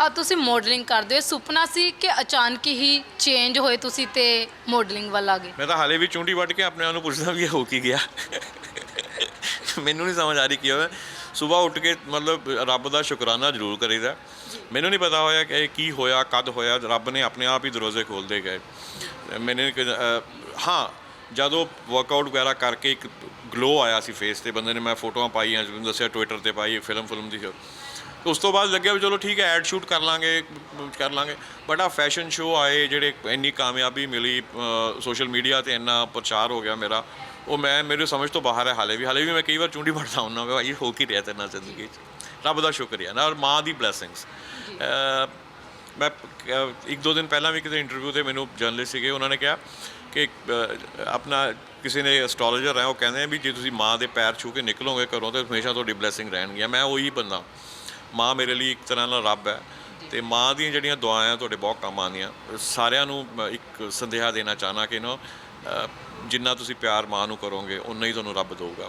ਆ ਤੁਸੀਂ ਮਾਡਲਿੰਗ ਕਰਦੇ ਹੋ। ਸੁਪਨਾ ਸੀ ਕਿ ਅਚਾਨਕ ਹੀ ਚੇਂਜ ਹੋਏ ਤੁਸੀਂ ਤੇ ਮਾਡਲਿੰਗ ਵੱਲ ਆ ਗਏ? ਮੈਂ ਤਾਂ ਹਾਲੇ ਵੀ ਚੁੰਡੀ ਵੱਢ ਕੇ ਆਪਣੇ ਆਪ ਨੂੰ ਪੁੱਛਦਾ ਵੀ ਇਹ ਹੋ ਕੀ ਗਿਆ? ਮੈਨੂੰ ਨਹੀਂ ਸਮਝ ਆ ਰਹੀ ਕੀ ਹੋਇਆ। ਸਵੇਰ ਉੱਠ ਕੇ ਮਤਲਬ ਰੱਬ ਦਾ ਸ਼ੁਕਰਾਨਾ ਜ਼ਰੂਰ ਕਰੀਦਾ। ਮੈਨੂੰ ਨਹੀਂ ਪਤਾ ਹੋਇਆ ਕਿ ਇਹ ਕੀ ਹੋਇਆ ਕਦ ਹੋਇਆ। ਰੱਬ ਨੇ ਆਪਣੇ ਆਪ ਹੀ ਦਰਵਾਜ਼ੇ ਖੋਲਦੇ ਗਏ। ਮੈਨੇ ਕਿ- ਅਹ, ਹਾਂ ਜਦੋਂ ਵਰਕਆਊਟ ਵਗੈਰਾ ਕਰਕੇ ਇੱਕ ਗਲੋ ਆਇਆ ਸੀ ਫੇਸ ਤੇ ਬੰਦੇ ਨੇ ਮੈਂ ਫੋਟੋਆਂ ਪਾਈਆਂ ਜਿਵੇਂ ਦੱਸਿਆ ਟਵਿੱਟਰ ਤੇ ਪਾਈ ਫਿਲਮ ਫਿਲਮ ਦੀ। ਉਸ ਤੋਂ ਬਾਅਦ ਲੱਗਿਆ ਵੀ ਚਲੋ ਠੀਕ ਹੈ ਐਡ ਸ਼ੂਟ ਕਰ ਲਾਂਗੇ ਕਰ ਲਾਂਗੇ। ਬਟ ਆ ਫੈਸ਼ਨ ਸ਼ੋਅ ਆਏ ਜਿਹੜੇ ਇੰਨੀ ਕਾਮਯਾਬੀ ਮਿਲੀ ਸੋਸ਼ਲ ਮੀਡੀਆ ਤੇ ਇੰਨਾ ਪ੍ਰਚਾਰ ਹੋ ਗਿਆ ਮੇਰਾ ਉਹ ਮੈਂ ਮੇਰੇ ਸਮਝ ਤੋਂ ਬਾਹਰ ਹੈ ਹਾਲੇ ਵੀ। ਹਾਲੇ ਵੀ ਮੈਂ ਕਈ ਵਾਰ ਚੁੰਡੀ ਵੜਦਾ ਹੁੰਦਾ ਵੀ ਭਾਈ ਹੋ ਕੀ ਰਿਹਾ ਤੇਰੇ ਨਾਲ ਜ਼ਿੰਦਗੀ 'ਚ? ਰੱਬ ਦਾ ਸ਼ੁਕਰੀਆ। ਨਾਲ ਮਾਂ ਦੀ ਬਲੇਸਿੰਗਸ ਮੈਂ ਇੱਕ ਦੋ ਦਿਨ ਪਹਿਲਾਂ ਵੀ ਕਿਸੇ ਇੰਟਰਵਿਊ ਤੇ ਮੈਨੂੰ ਜਰਨਲਿਸਟ ਸੀਗੇ ਉਹਨਾਂ ਨੇ ਕਿਹਾ ਕਿ ਆਪਣਾ ਕਿਸੇ ਨੇ ਐਸਟ੍ਰੋਲੋਜਰ ਹੈ ਉਹ ਕਹਿੰਦੇ ਆ ਵੀ ਜੇ ਤੁਸੀਂ ਮਾਂ ਦੇ ਪੈਰ ਛੂ ਕੇ ਨਿਕਲੋਗੇ ਘਰੋਂ ਤੇ ਹਮੇਸ਼ਾ ਤੁਹਾਡੀ ਬਲੇਸਿੰਗ ਰਹਿਣਗੀਆਂ। ਮੈਂ ਉਹੀ ਬੰਦਾ। ਮਾਂ ਮੇਰੇ ਲਈ ਇੱਕ ਤਰ੍ਹਾਂ ਨਾਲ ਰੱਬ ਹੈ ਤੇ ਮਾਂ ਦੀਆਂ ਜਿਹੜੀਆਂ ਦੁਆਵਾਂ ਤੁਹਾਡੇ ਬਹੁਤ ਕੰਮ ਆਉਂਦੀਆਂ। ਸਾਰਿਆਂ ਨੂੰ ਇੱਕ ਸੰਦੇਹਾ ਦੇਣਾ ਚਾਹਨਾ ਕਿ ਨੋ ਜਿੰਨਾ ਤੁਸੀਂ ਪਿਆਰ ਮਾਂ ਨੂੰ ਕਰੋਗੇ ਉਨਾ ਹੀ ਤੁਹਾਨੂੰ ਰੱਬ ਦੇਊਗਾ।